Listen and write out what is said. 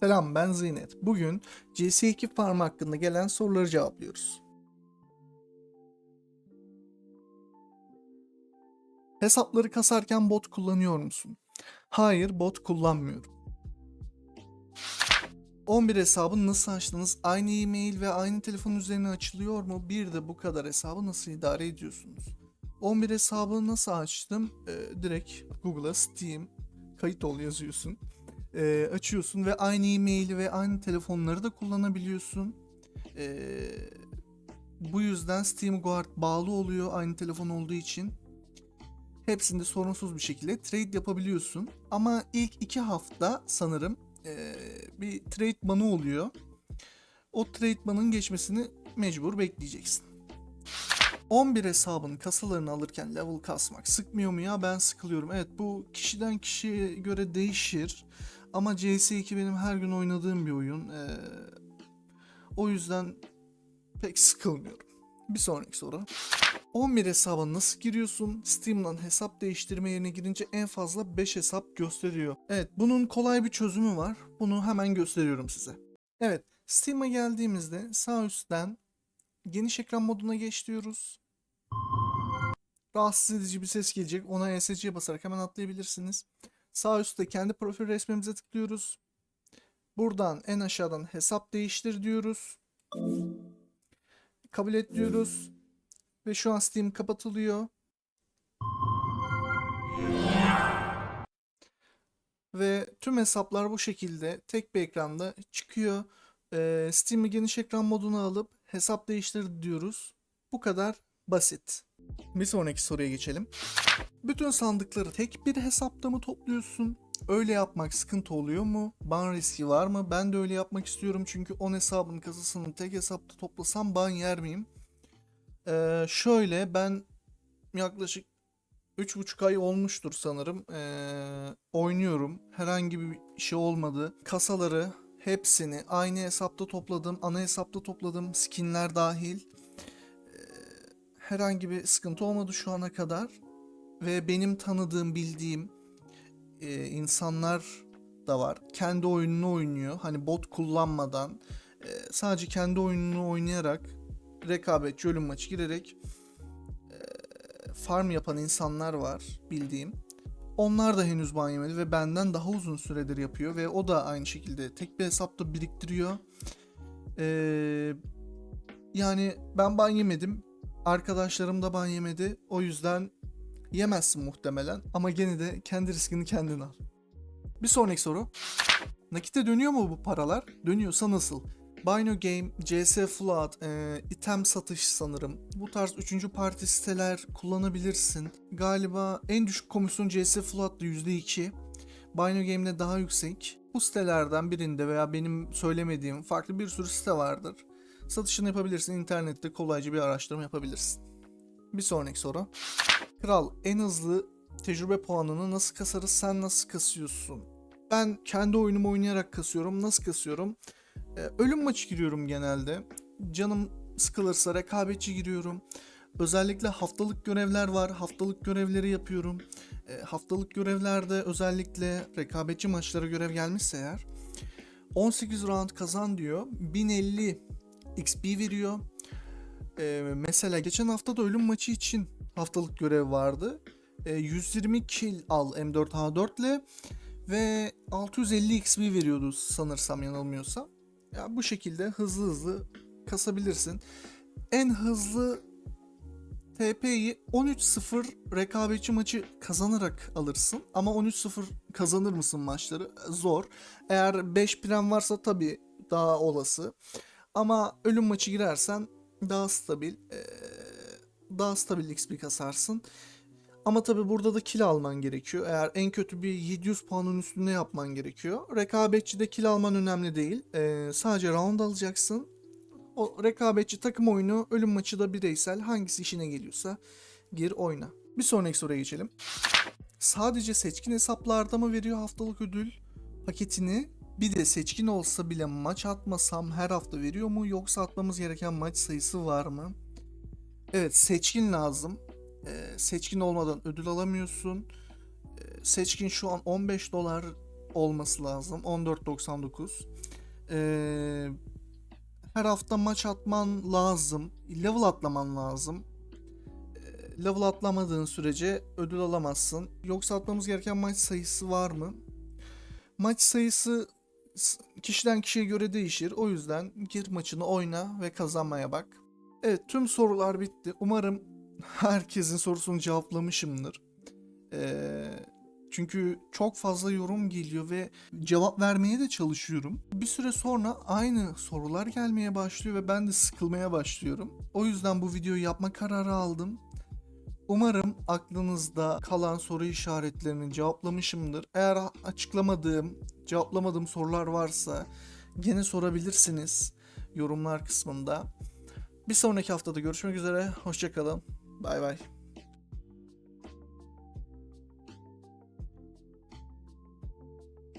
Selam ben Zeynep. Bugün CS2 Farm hakkında gelen soruları cevaplıyoruz. Hesapları kasarken bot kullanıyor musun? Hayır bot kullanmıyorum. 11 hesabı nasıl açtınız? Aynı e-mail ve aynı telefon üzerine açılıyor mu? Bir de bu kadar hesabı nasıl idare ediyorsunuz? 11 hesabı nasıl açtım? Ee, direkt Google'a Steam kayıt ol yazıyorsun e, açıyorsun ve aynı e-maili ve aynı telefonları da kullanabiliyorsun. E, bu yüzden Steam Guard bağlı oluyor aynı telefon olduğu için. Hepsinde sorunsuz bir şekilde trade yapabiliyorsun. Ama ilk iki hafta sanırım e, bir trade banı oluyor. O trade banın geçmesini mecbur bekleyeceksin. 11 hesabın kasalarını alırken level kasmak sıkmıyor mu ya? Ben sıkılıyorum. Evet bu kişiden kişiye göre değişir. Ama CS2 benim her gün oynadığım bir oyun. Ee, o yüzden pek sıkılmıyorum. Bir sonraki soru. 11 hesaba nasıl giriyorsun? Steam'dan hesap değiştirme yerine girince en fazla 5 hesap gösteriyor. Evet bunun kolay bir çözümü var. Bunu hemen gösteriyorum size. Evet Steam'a geldiğimizde sağ üstten geniş ekran moduna geç diyoruz. Rahatsız edici bir ses gelecek. Ona ESC'ye basarak hemen atlayabilirsiniz. Sağ üstte kendi profil resmimize tıklıyoruz. Buradan en aşağıdan hesap değiştir diyoruz. Kabul et diyoruz. Ve şu an Steam kapatılıyor. Ve tüm hesaplar bu şekilde tek bir ekranda çıkıyor. Ee, Steam'i geniş ekran moduna alıp hesap değiştir diyoruz. Bu kadar basit. Bir sonraki soruya geçelim. Bütün sandıkları tek bir hesapta mı topluyorsun? Öyle yapmak sıkıntı oluyor mu? Ban riski var mı? Ben de öyle yapmak istiyorum çünkü 10 hesabın kasasını tek hesapta toplasam ban yer miyim? Ee, şöyle ben yaklaşık 3,5 ay olmuştur sanırım. Ee, oynuyorum. Herhangi bir şey olmadı. Kasaları hepsini aynı hesapta topladım. Ana hesapta topladım. Skinler dahil. Herhangi bir sıkıntı olmadı şu ana kadar ve benim tanıdığım, bildiğim e, insanlar da var. Kendi oyununu oynuyor. Hani bot kullanmadan e, sadece kendi oyununu oynayarak rekabetçi ölüm maçı girerek e, farm yapan insanlar var bildiğim. Onlar da henüz ban yemedi ve benden daha uzun süredir yapıyor ve o da aynı şekilde tek bir hesapta biriktiriyor. Ee, yani ben ban yemedim. Arkadaşlarım da ban yemedi. O yüzden Yemezsin muhtemelen ama gene de kendi riskini kendin al. Bir sonraki soru. Nakite dönüyor mu bu paralar? Dönüyorsa nasıl? Bino Game, CS Flood, e, item satış sanırım. Bu tarz 3. parti siteler kullanabilirsin. Galiba en düşük komisyon CS Flood'da %2. Bino Game'de daha yüksek. Bu sitelerden birinde veya benim söylemediğim farklı bir sürü site vardır. Satışını yapabilirsin. İnternette kolayca bir araştırma yapabilirsin. Bir sonraki soru. Kral en hızlı tecrübe puanını nasıl kasarız sen nasıl kasıyorsun? Ben kendi oyunumu oynayarak kasıyorum. Nasıl kasıyorum? Ee, ölüm maçı giriyorum genelde. Canım sıkılırsa rekabetçi giriyorum. Özellikle haftalık görevler var. Haftalık görevleri yapıyorum. E, haftalık görevlerde özellikle rekabetçi maçlara görev gelmişse eğer 18 round kazan diyor. 1050 XP veriyor. E, mesela geçen hafta da ölüm maçı için haftalık görev vardı. E, 120 kill al M4A4 ile ve 650 XP veriyordu sanırsam yanılmıyorsam. Ya bu şekilde hızlı hızlı kasabilirsin. En hızlı TP'yi 13-0 rekabetçi maçı kazanarak alırsın. Ama 13-0 kazanır mısın maçları? Zor. Eğer 5 prem varsa tabii daha olası. Ama ölüm maçı girersen daha stabil. Ee, daha stabil XP kasarsın. Ama tabi burada da kill alman gerekiyor. Eğer en kötü bir 700 puanın üstünde yapman gerekiyor. Rekabetçide kill alman önemli değil. Ee, sadece round alacaksın. O rekabetçi takım oyunu, ölüm maçı da bireysel. Hangisi işine geliyorsa gir oyna. Bir sonraki soruya geçelim. Sadece seçkin hesaplarda mı veriyor haftalık ödül paketini? Bir de seçkin olsa bile maç atmasam her hafta veriyor mu yoksa atmamız gereken maç sayısı var mı? Evet seçkin lazım. Ee, seçkin olmadan ödül alamıyorsun. Ee, seçkin şu an 15 dolar olması lazım. 14.99. Ee, her hafta maç atman lazım. Level atlaman lazım. Ee, level atlamadığın sürece ödül alamazsın. Yoksa atmamız gereken maç sayısı var mı? Maç sayısı kişiden kişiye göre değişir. O yüzden gir maçını oyna ve kazanmaya bak. Evet tüm sorular bitti. Umarım herkesin sorusunu cevaplamışımdır. Ee, çünkü çok fazla yorum geliyor ve cevap vermeye de çalışıyorum. Bir süre sonra aynı sorular gelmeye başlıyor ve ben de sıkılmaya başlıyorum. O yüzden bu videoyu yapma kararı aldım. Umarım aklınızda kalan soru işaretlerini cevaplamışımdır. Eğer açıklamadığım, cevaplamadığım sorular varsa gene sorabilirsiniz yorumlar kısmında. Bir sonraki haftada görüşmek üzere. Hoşçakalın. Bay bay.